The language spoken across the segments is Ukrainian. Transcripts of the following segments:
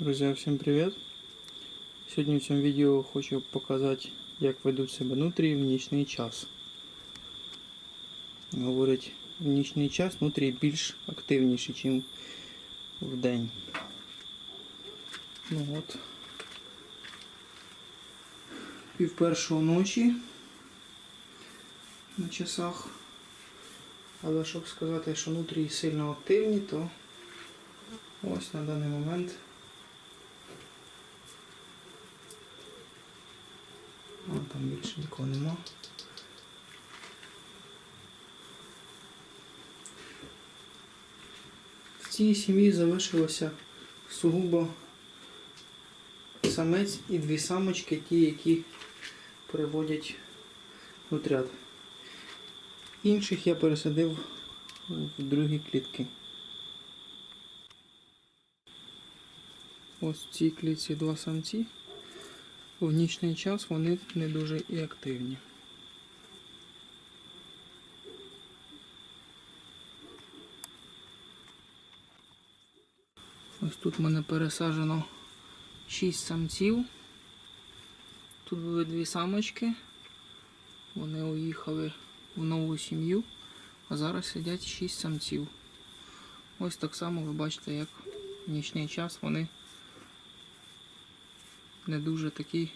Друзья, всем привет! Сьогодні в цьому відео хочу показати, як ведуть себе нутрії в нічний час. Говорять, в нічний час нутрії більш активніші, ніж в день. Ну от. Пів першого ночі на часах. Але щоб сказати, що нутрії сильно активні, то ось на даний момент там більше нікого нема. В цій сім'ї залишилося сугубо самець і дві самочки, ті, які переводять нутрят. Інших я пересадив в другі клітки. Ось в цій клітці два самці. В нічний час вони не дуже і активні. Ось тут в мене пересаджено 6 самців. Тут були дві самочки. Вони уїхали в нову сім'ю, а зараз сидять 6 самців. Ось так само ви бачите, як в нічний час вони не дуже такий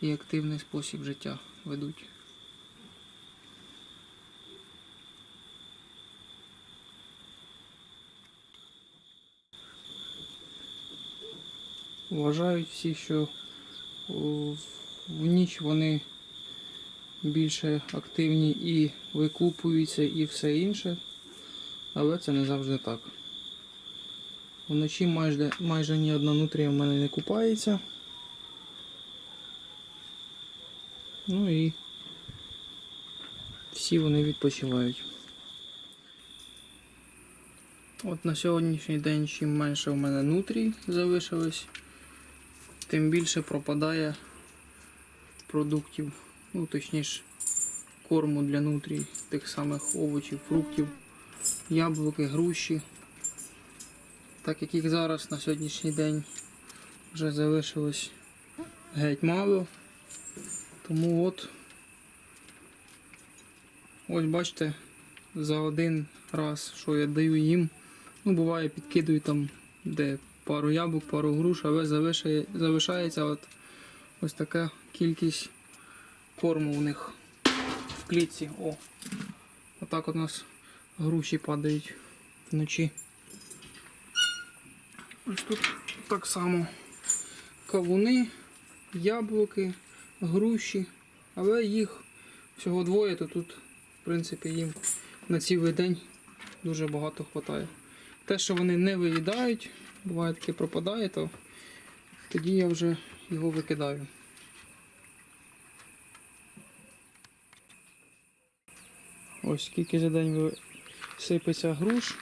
і активний спосіб життя ведуть. Вважають всі, що в ніч вони більше активні і викупуються і все інше, але це не завжди так. Вночі майже, майже ні одна нутрія в мене не купається. Ну і всі вони відпочивають. От на сьогоднішній день чим менше в мене нутрій залишилось, тим більше пропадає продуктів, ну точніше корму для нутрій, тих самих овочів, фруктів, яблуки, груші. Так як їх зараз на сьогоднішній день вже залишилось геть мало. Тому от ось бачите, за один раз, що я даю їм, ну буває підкидую там де пару яблук, пару груш, але залишає, залишається от ось така кількість корму у них в клітці. О, отак от у нас груші падають вночі. Ось тут так само кавуни, яблуки груші, але їх всього двоє, то тут, в принципі, їм на цілий день дуже багато вистачає. Те, що вони не виїдають, буває таке пропадає, то тоді я вже його викидаю. Ось скільки за день сипеться груш,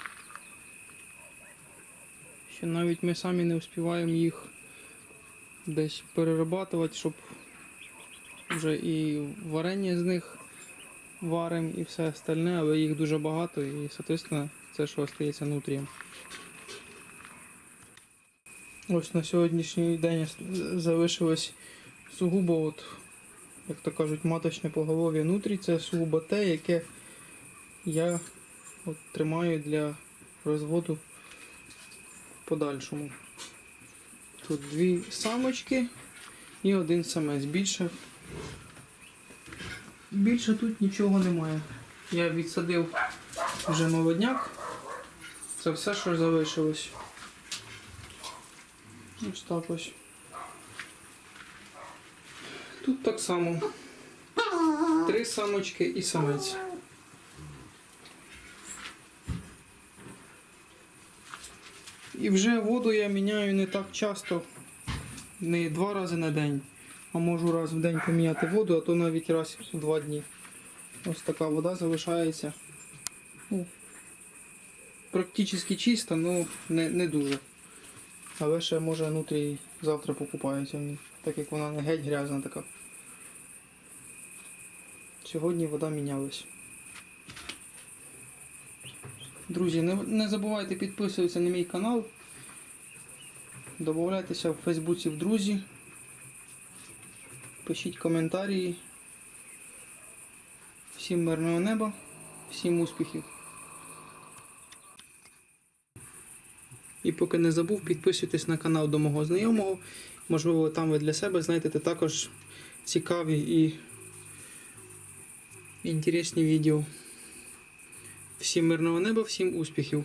що навіть ми самі не успіваємо їх десь перерабатувати, щоб вже і варення з них варимо і все остальне, але їх дуже багато і, соответственно, це що остається нутрієм. Ось на сьогоднішній день залишилось сугубо, от, як то кажуть, маточне поголов'я нутрій. Це сугубо те, яке я от, тримаю для розводу подальшому. Тут дві самочки і один самець. Більше Більше тут нічого немає. Я відсадив вже молодняк. Це все, що залишилось. Ось так ось. Тут так само. Три самочки і самець. І вже воду я міняю не так часто, не два рази на день. А можу раз в день поміняти воду, а то навіть раз в два дні. Ось така вода залишається. Ну, Практично чиста, але не, не дуже. Але ще може внутрі завтра ній, так як вона не геть грязна така. Сьогодні вода мінялась. Друзі, не, не забувайте підписуватися на мій канал. Добавляйтеся в Фейсбуці в друзі. Пишіть коментарі. Всім мирного неба, всім успіхів. І поки не забув, підписуйтесь на канал до мого знайомого. Можливо, там ви для себе знайдете також цікаві і інтересні відео. Всім мирного неба, всім успіхів!